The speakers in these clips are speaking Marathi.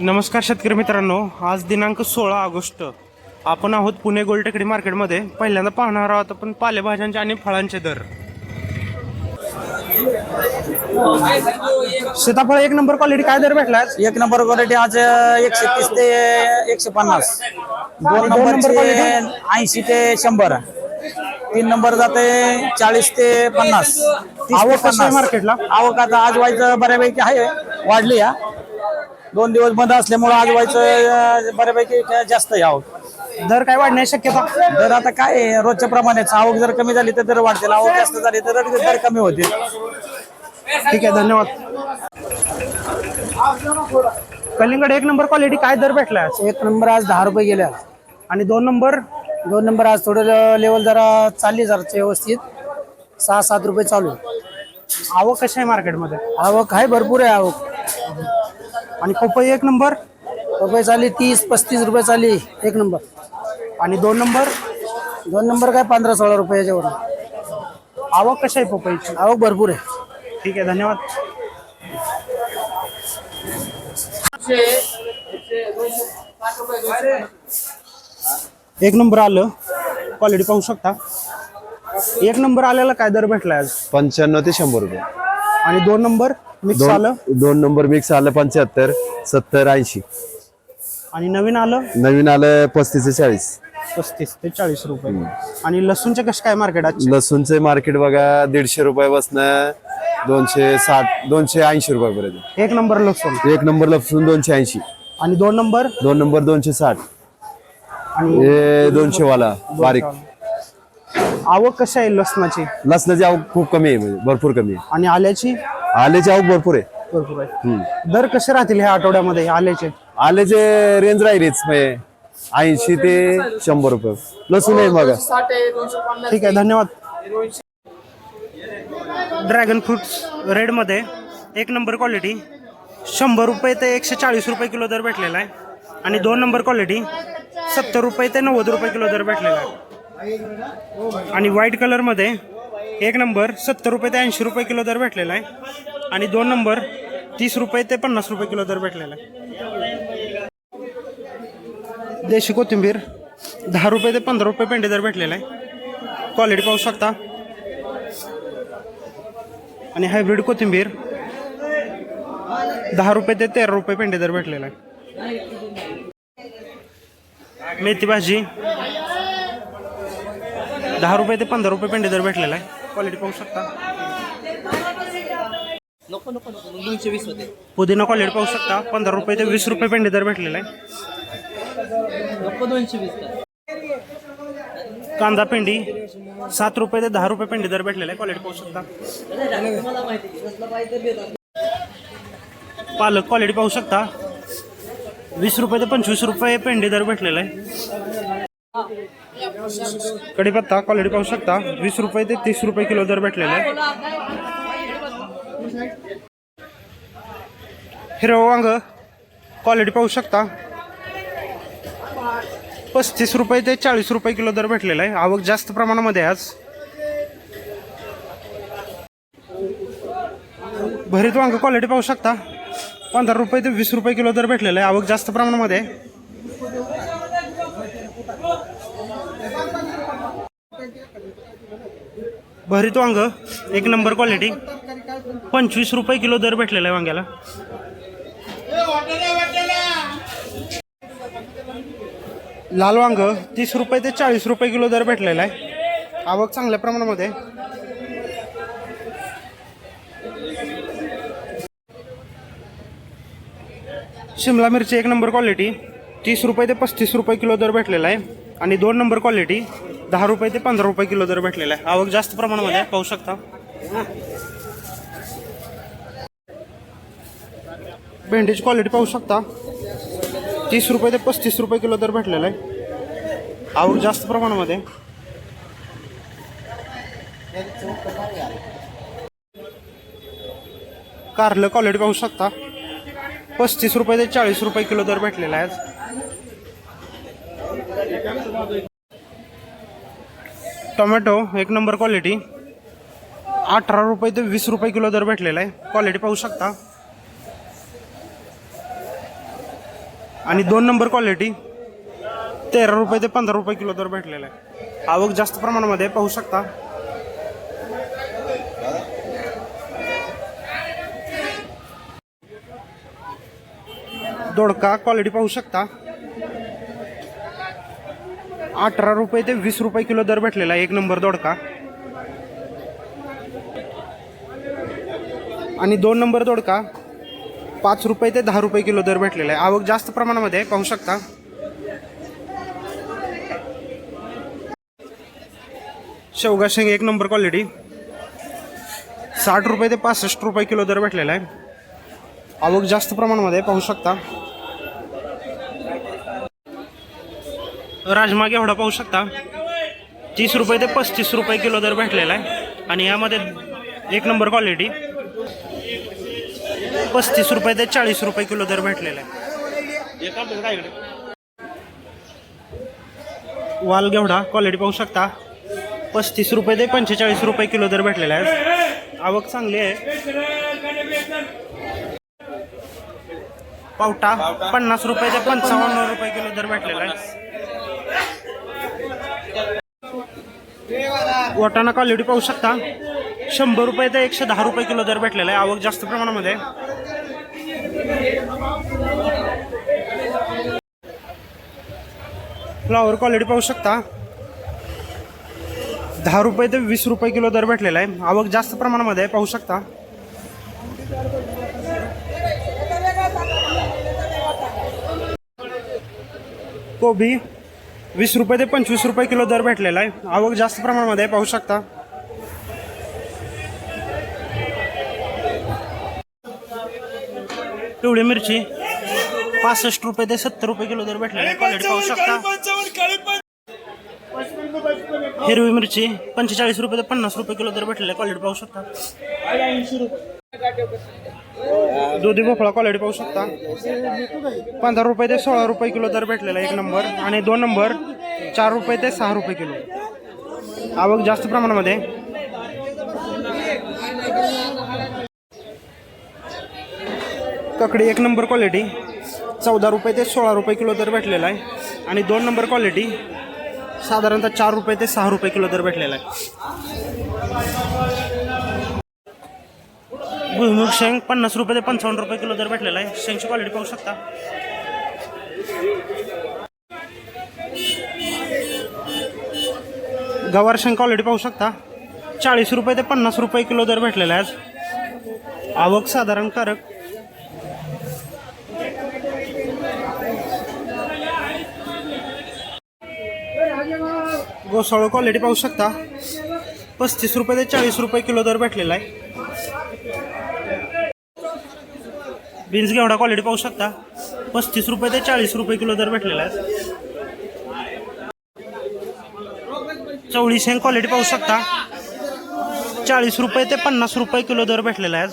नमस्कार शेतकरी मित्रांनो आज दिनांक सोळा ऑगस्ट. आपण आहोत पुणे गोलटेकडी मार्केटमध्ये. पहिल्यांदा पाहणार आहोत आपण पालेभाज्यांचे आणि फळांचे दर. सीताफळ एक नंबर क्वालिटी काय दर भेटला आज? एक नंबर क्वालिटी आज एकशे तीस ते एकशे पन्नास. दोन number ऐंशी ते शंभर. तीन नंबर जाते चाळीस ते पन्नास. आवक कशी आहे. मार्केटला? आवक आता आज व्हायचं बऱ्यापैकी आहे वाढली या दोन दिवस बंद असल्यामुळे आज व्हायचं बऱ्यापैकी जास्त आहे आवक. दर काय वाढण्याची शक्यता दर आता काय आहे, रोजच्या प्रमाणेच. आवक जर कमी झाली तर दर वाढतील आवक जास्त झाली तर दर कमी होतील. ठीक आहे धन्यवाद. कलिंगड एक नंबर क्वालिटी काय दर भेटला? आज? एक नंबर आज दहा रुपये गेल्या आणि दोन नंबर? दोन नंबर आज थोडं लेवल जरा चालली जरा व्यवस्थित. सहा सात रुपये चालू. आहे. आवक कशी आहे मार्केटमध्ये आवक आहे भरपूर आहे आवक. आणि पपई एक नंबर? रुपये चालली तीस पस्तीस रुपये चालली. एक नंबर. आणि दोन नंबर? दोन नंबर काय पंधरा सोळा रुपये याच्यावर. आवक कशी आहे पपईची? आवक भरपूर आहे. ठीक आहे धन्यवाद. एक नंबर आलं. क्वालिटी पाहू शकता. एक नंबर आलेला काय दर भेटलाय आज? पंच्याण्णव ते शंभर रुपये. आणि दोन नंबर? मिक्स आलं? दोन दोन नंबर मिक्स आलं पंच्याहत्तर सत्तर ऐंशी. आणि नवीन आलं? नवीन आलं पस्तीस ते चाळीस. पस्तीस ते चाळीस रुपये. आणि लसूणचे कसं काय मार्केट आज लसूणचे मार्केट बघा दीडशे रुपयापासनं दोनशे साठ दोनशे ऐंशी रुपयापर्यंत. एक नंबर लसूण. एक नंबर लसूण दोनशे ऐंशी. आणि दोन नंबर दोन नंबर दोनशे साठ. आणि हे दोनशे वाला बारीक. आवक कशी आहे लसणाची? लसणाची आवक खूप कमी आहे म्हणजे भरपूर कमी आहे. आणि आल्याची? आल्याची आवक भरपूर आहे. भरपूर आहे. दर कसे राहतील ह्या आठवड्यामध्ये आल्याचे आल्याचे रेंज राहिलीच म्हणजे ऐंशी ते शंभर रुपये. लसूण आहे बघा. ठीक आहे धन्यवाद. ड्रॅगन फ्रुट्स रेडमध्ये एक नंबर क्वालिटी शंभर रुपये ते एकशे चाळीस रुपये किलो दर भेटलेला आहे. आणि दोन नंबर क्वालिटी सत्तर रुपये ते नव्वद रुपये किलो दर भेटलेला आहे. आणि व्हाईट कलरमध्ये एक नंबर सत्तर रुपये ते ऐंशी रुपये किलो दर भेटलेला आहे. आणि दोन नंबर तीस रुपये ते पन्नास रुपये किलो दर भेटलेला आहे. देशी कोथिंबीर दहा रुपये ते पंधरा रुपये पेंडे दर भेटलेला आहे. क्वालिटी पाहू शकता. आणि हायब्रिड कोथिंबीर दहा रुपये ते तेरा रुपये पेंडे दर भेटलेला आहे. मेथी भाजी दहा रुपये ते पंधरा रुपये पेंडे दर भेटलेला आहे. क्वालिटी पाहू शकता. पुदिना क्वालिटी पाहू शकता. पंधरा रुपये ते वीस रुपये पेंडे दर भेटलेला आहे. कांदा पेंडी सात रुपये ते दहा रुपये पेंडी दर भेटलेला आहे. क्वालिटी पाहू शकता. पालक क्वालिटी पाहू शकता. वीस रुपये ते पंचवीस रुपये पेंडी दर भेटलेला आहे. कढीपत्ता क्वालिटी पाहू शकता. वीस रुपये ते तीस रुपये किलो दर भेटलेला आहे. हिरवं वांग क्वालिटी पाहू शकता. पस्तीस रुपये ते चाळीस रुपये किलो दर भेटलेला आहे. आवक जास्त प्रमाणामध्ये आज. भरीत वांग क्वालिटी पाहू शकता. पंधरा रुपये ते वीस रुपये किलो दर भेटलेला आहे. आवक जास्त प्रमाणामध्ये भरीत वांग एक नंबर क्वालिटी पंचवीस रुपये किलो दर भेटलेला आहे वांग्याला. लाल वांग तीस रुपये ते चाळीस रुपये किलो दर भेटलेला आहे. आवक चांगल्या प्रमाणामध्ये. शिमला मिरची एक नंबर क्वालिटी तीस रुपये ते पस्तीस रुपये किलो दर भेटलेला आहे. आणि दोन नंबर क्वालिटी दहा रुपये ते पंधरा रुपये किलो दर भेटलेला आहे. आवक जास्त प्रमाणामध्ये आहे, पाहू शकता. भेंडीची क्वालिटी पाहू शकता. तीस रुपये ते पस्तीस रुपये किलो दर भेटलेला आहे. आवक जास्त प्रमाणामध्ये कारलं क्वालिटी पाहू शकता. पस्तीस रुपये ते चाळीस रुपये किलो दर भेटलेला आहे टोमॅटो एक नंबर क्वालिटी. अठरा रुपये ते वीस रुपये किलो दर भेटलेला आहे. क्वालिटी पाहू शकता. आणि दोन नंबर क्वालिटी तेरा रुपये ते पंधरा रुपये किलो दर भेटलेला आहे. आवक जास्त प्रमाणामध्ये पाहू शकता. दोडका क्वालिटी पाहू शकता. अठरा रुपये ते वीस रुपये किलो दर भेटलेला आहे. एक नंबर दोडका. आणि दोन नंबर दोडका. पाच रुपये ते दहा रुपये किलो दर भेटलेला आहे. आवक जास्त प्रमाणामध्ये आहे, पाहू शकता. शेवगा शेंग एक नंबर क्वालिटी साठ रुपये ते पासष्ट रुपये किलो दर भेटलेला आहे. आवक जास्त प्रमाणामध्ये पाहू शकता. राजमा घेवडा पाहू शकता. तीस रुपये ते पस्तीस रुपये किलो दर भेटलेला आहे. आणि यामध्ये एक नंबर क्वालिटी पस्तीस रुपये ते चाळीस रुपये किलो दर भेटलेला आहे. वाल घेवडा क्वालिटी पाहू शकता. पस्तीस रुपये ते पंचेचाळीस रुपये किलो दर भेटलेला आहे. आवक चांगली आहे. पावटा पन्नास रुपये ते पंचावन्न रुपये किलो दर भेटलेला आहे. वाटाणा क्वालिटी पाहू शकता. शंभर रुपये ते एकशे दहा रुपये किलो दर भेटलेला आहे. आवक जास्त प्रमाणामध्ये. फ्लॉवर क्वालिटी पाहू शकता. दहा रुपये ते वीस रुपये किलो दर भेटलेला आहे. आवक जास्त प्रमाणामध्ये पाहू शकता. कोबी. वीस रुपये ते पंचवीस रुपये किलो दर भेटलेला आहे. आवक जास्त प्रमाणामध्ये आहे पाहू शकता. पिवळी मिरची पासष्ट रुपये ते सत्तर रुपये किलो दर भेटलेला आहे. क्वालिटी पाहू शकता. हिरवी मिरची पंचेचाळीस रुपये ते पन्नास रुपये किलो दर भेटलेला आहे. क्वालिटी पाहू शकता. दुधी भोपळा क्वालिटी पाहू शकता. पंधरा रुपये ते सोळा रुपये किलो दर भेटलेला आहे एक नंबर आणि दोन नंबर चार रुपये ते सहा रुपये किलो. आवक जास्त प्रमाणामध्ये. ककडी एक नंबर क्वालिटी चौदा रुपये ते सोळा रुपये किलो दर भेटलेला आहे. आणि दोन नंबर क्वालिटी साधारणतः चार रुपये ते सहा रुपये किलो दर भेटलेला आहे. भुईमुग शेंग पन्नास रुपये ते पंचावन्न रुपये किलो दर भेटलेला आहे. शेंगची क्वालिटी पाहू शकता. गवार शेंग क्वालिटी पाहू शकता. चाळीस रुपये ते पन्नास रुपये किलो दर भेटलेला आहे आज. आवक साधारणकारक. गोसाळू क्वालिटी पाहू शकता. पस्तीस रुपये ते चाळीस रुपये किलो दर भेटलेला आहे. बीन्स घेवडा क्वालिटी पाहू शकता. पस्तीस रुपये ते चाळीस रुपये किलो दर भेटलेला आहे. चवळी शेंग क्वालिटी पाहू शकता. चाळीस रुपये ते पन्नास रुपये किलो दर भेटलेला आहे.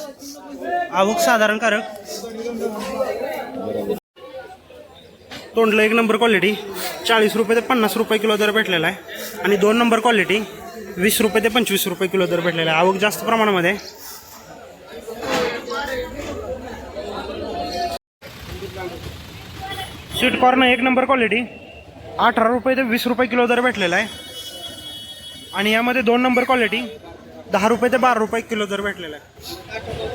आवक साधारण कारक तोंडलं एक नंबर क्वालिटी चाळीस रुपये ते पन्नास रुपये किलो दर भेटलेला आहे. आणि दोन नंबर क्वालिटी वीस रुपये ते पंचवीस रुपये किलो दर भेटलेला आहे. आवक जास्त प्रमाणामध्ये. स्वीट कॉर्न एक नंबर क्वालिटी अठरा रुपये ते वीस रुपये किलो दर भेटलेला आहे. आणि यामध्ये दोन नंबर क्वालिटी दहा रुपये ते बारा रुपये किलो दर भेटलेला आहे.